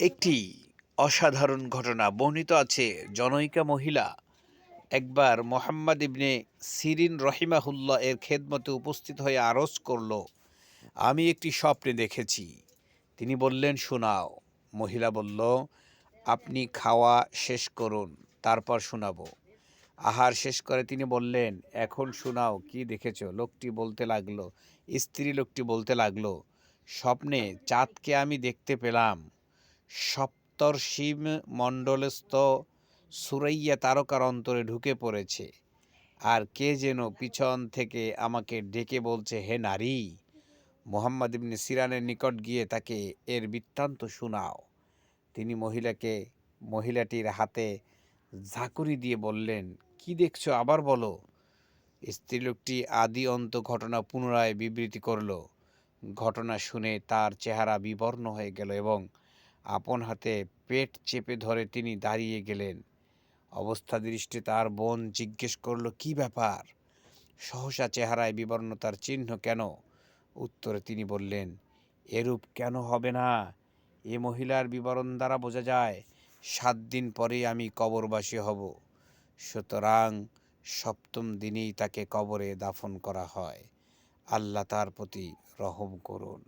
একটি অসাধারণ ঘটনা বর্ণিত আছে। জনৈকা মহিলা একবার মোহাম্মদ ইবনে সিরিন রহিমাহুল্লাহ এর খেদমতে উপস্থিত হয়ে আরজ করল, আমি একটি স্বপ্নে দেখেছি। তিনি বললেন, শোনাও। মহিলা বলল, আপনি খাওয়া শেষ করুন, তারপর শোনাবো। আহার শেষ করে তিনি বললেন, এখন শোনাও, কি দেখেছ? লোকটি বলতে লাগল, স্ত্রী লোকটি বলতে লাগল, স্বপ্নে চাঁদকে আমি দেখতে পেলাম সপ্তর্ষিম মণ্ডলস্থ সুরাইয়া তারকার অন্তরে ঢুকে পড়েছে। আর কে যেন পিছন থেকে আমাকে ডেকে বলছে, হে নারী, মোহাম্মদ ইবনে সিরানের নিকট গিয়ে তাকে এর বৃত্তান্ত শোনাও। তিনি মহিলাকে, মহিলাটির হাতে ঝাঁকুনি দিয়ে বললেন, কি দেখছ আবার বলো? স্ত্রীলোকটি আদি অন্ত ঘটনা পুনরায় বিবৃতি করল। ঘটনা শুনে তার চেহারা বিবর্ণ হয়ে গেল এবং আপন হাতে পেট চেপে ধরে তিনি দাঁড়িয়ে গেলেন। অবস্থা দৃষ্টি তার বোন জিজ্ঞেস করল, কি ব্যাপার? সহসা চেহারায় বিবর্ণতার চিহ্ন কেন? উত্তরে তিনি বললেন, এরূপ কেন হবে না? এ মহিলার বিবরণ দ্বারা বোঝা যায়, সাত দিন পরেই আমি কবরবাসী হব। সুতরাং সপ্তম দিনেই তাকে কবরে দাফন করা হয়। আল্লাহ তার প্রতি রহম করুন।